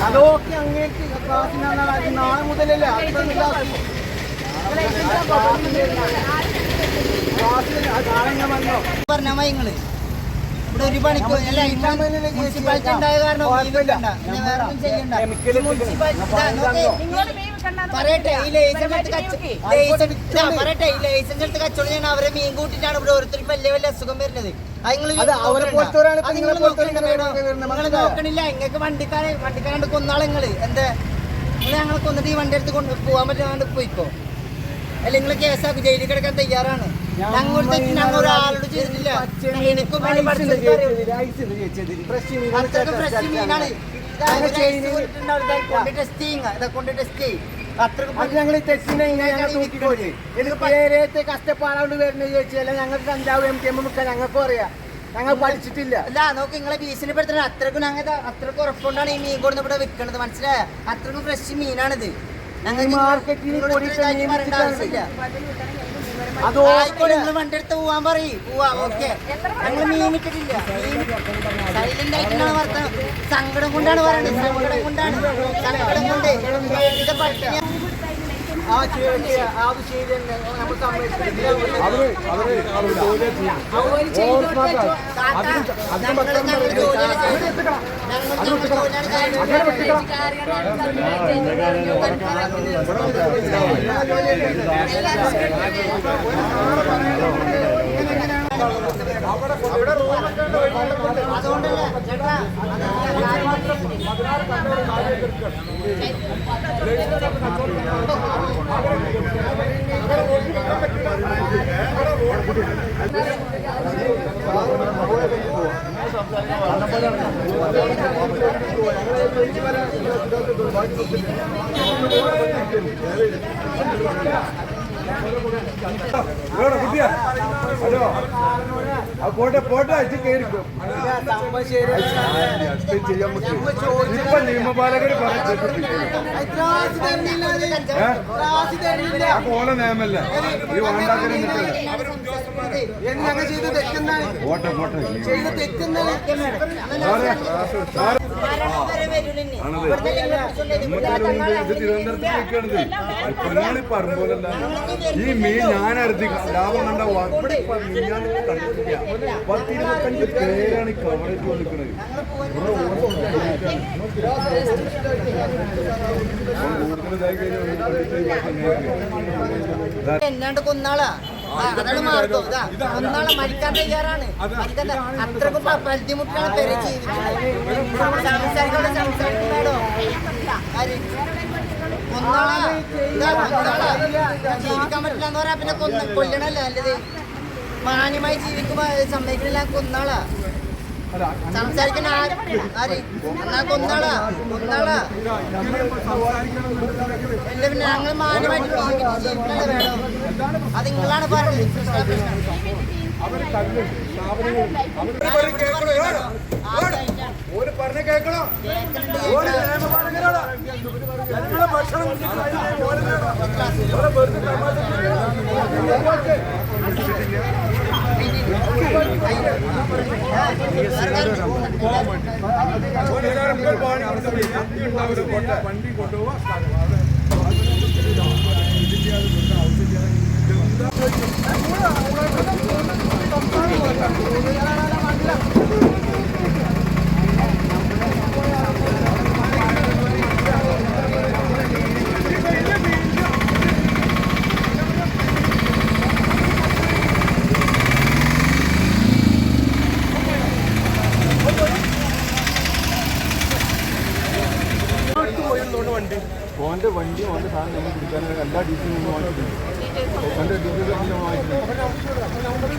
അതൊക്കെ അങ്ങേക്ക് ക്ലാസ്സിനാണ് നാളെ മുതലല്ലേ ക്ലാസ്സിൽ നാളെ വന്നോ? പറഞ്ഞാ മതി നിങ്ങൾ. ഇവിടെ ഒരു പണിക്ക് അല്ല ഇപ്പൊ മുനിസിപ്പാലിറ്റി ഉണ്ടായ കാരണം leave എടുക്കണ്ട. പിന്നെ വേറെ ഒന്നും ചെയ്യണ്ട. ഈ മുനിസിപ്പാലിറ്റി ഇതാ, നോക്ക്. പറയട്ടെ ഈ ലൈസൻസ് എടുത്ത് കച്ച- ലൈസൻസ് ഇതാ, പറയട്ടെ ഈ ലൈസൻസ് എടുത്ത് കച്ചവടം ചെയ്യണ അവരെ മീൻ കൂട്ടിട്ടാണ് ഇവിടെ ഓരോരുത്തർക്ക് വലിയ വലിയ അസുഖം വരുന്നത്. അത് നിങ്ങൾ അത് അവരെ നോക്കണ്ട. പോലത്തവരാണ് ഇപ്പൊ അത് നിങ്ങൾ നിങ്ങളെ പോലത്തവര് നോക്കണ്ട ഇങ്ങനെ മേഡം. നിങ്ങൾ മനസ്സിലായോ? നോക്കണില്ല. നിങ്ങൾക്ക് വണ്ടിക്കാരെ വണ്ടിക്കാരണ്ട് കൊന്നാളെ നിങ്ങൾ. എന്താ? നിങ്ങൾ ഞങ്ങളെ കൊന്നിട്ട് ഈ വണ്ടി എടുത്ത് കൊണ്ട് പോകാൻ പറ്റാണ്ട് പോയിക്കോ. അല്ല നിങ്ങൾ കേസാക്കി ജയിലിൽ കിടക്കാൻ തയ്യാറാണ്. ചെയ്തിട്ടില്ല. എനിക്കും ഫ്രഷ് മീനാണ്. ഞങ്ങൾ തൂക്കിക്കൊള്ളി ഇത് പേരേത്തെ കഷ്ടപ്പാടോട് വരുന്നത് ചോദിച്ചാൽ ഞങ്ങൾക്ക് കഞ്ചാവ് എം കെ എം മുക്കാൻ ഞങ്ങൾക്കും അറിയാം. ഞങ്ങൾ പഠിച്ചിട്ടില്ല. അല്ല നോക്ക് നിങ്ങളെ ഭീഷണിപ്പെടുത്തുന്നത് അത്രക്കും ഞങ്ങൾ അത്രക്കും ഉറപ്പുകൊണ്ടാണ് ഈ മീൻ കൊടുത്ത് ഇവിടെ വിൽക്കണത് മനസ്സിലായ? അത്രക്കും ഫ്രഷ് മീനാണിത്. ഞങ്ങൾ മാർക്കറ്റിൽ അത് ആയിക്കോട്ടെ. നിങ്ങൾ വണ്ടി പോവാൻ പറയും. പോവാം ഓക്കെ. ഞങ്ങൾ മീൻ സൈലന്റ് ആയിട്ടാണ് വർത്തനം. സങ്കടം കൊണ്ടാണ് പറയുന്നത് സങ്കടം കൊണ്ടാണ്. സങ്കടം കൊണ്ട്. ഇത് ചേട്ടാ ആ ശരി അത് ശരി തന്നെ നമ്മൾ தேவையில்லை ഹലോ. പോട്ടെ പോട്ടെ അയച്ച് കയറിക്കും ഇപ്പൊ നിയമപാലകർ പറഞ്ഞു നിയമല്ല ഈ ചെയ്ത് പോട്ടെ പോട്ടെ. ആണത്. ഇത് തിരുവനന്തപുരത്ത് നിൽക്കണത് പറമ്പോലല്ല ഈ ഞാൻ അറിഞ്ഞ ലാഭം കണ്ട ഇവിടെ ഞാൻ കണ്ടിട്ടില്ല. പത്ത് ഇരുപത്തഞ്ച് പേരാണ് കവറേജ് കഴിഞ്ഞാൽ എന്നാണ്ട് കൊന്നാളാ? അതാണ് മാർഗം. ഇതാ കൊന്നാളെ മരിക്കാൻ തയ്യാറാണ്. മരിക്കാൻ അത്രക്കും പരിധിമുട്ടാണ് പെരെ ജീവിക്കുന്നത്. സംസാരിക്കണോ സംസാരിക്കും വേടോ ആര് കൊന്നാളാ ഇതാ കൊന്നാളാ ജീവിക്കാൻ പറ്റില്ല എന്ന് പറയാ പിന്നെ കൊന്ന കൊല്ലണല്ല നല്ലത് മാന്യമായി ജീവിക്കുമ്പോ സമ്മതിക്കണില്ല കൊന്നാളാ സംസാരിക്കണ ആര് എന്നാ കൊന്നാളാ കൊന്നാളാ ഇല്ല പിന്നെ ഞങ്ങൾ മാന്യമായിട്ട് ജീവിക്കണം ജീവിക്കണല്ലോ വേണം അത് നിങ്ങളാണ് പറഞ്ഞത് പ്രശ്നം പ്രശ്നം ഓര് പറഞ്ഞ കേൾക്കണോ ഓര് വണ്ടി ഉണ്ടാവില്ല, പോട്ടെ. വണ്ടി. കൊണ്ടുപോവാ വണ്ടി ഓന്റെ സാധനം നമ്മൾ പിടിക്കാൻ എല്ലാ ഡീറ്റെയിലും നമ്മൾ വാങ്ങിയിട്ടുണ്ട് ഓന്റെ ഡീസൽ നമ്മൾ നമ്പർ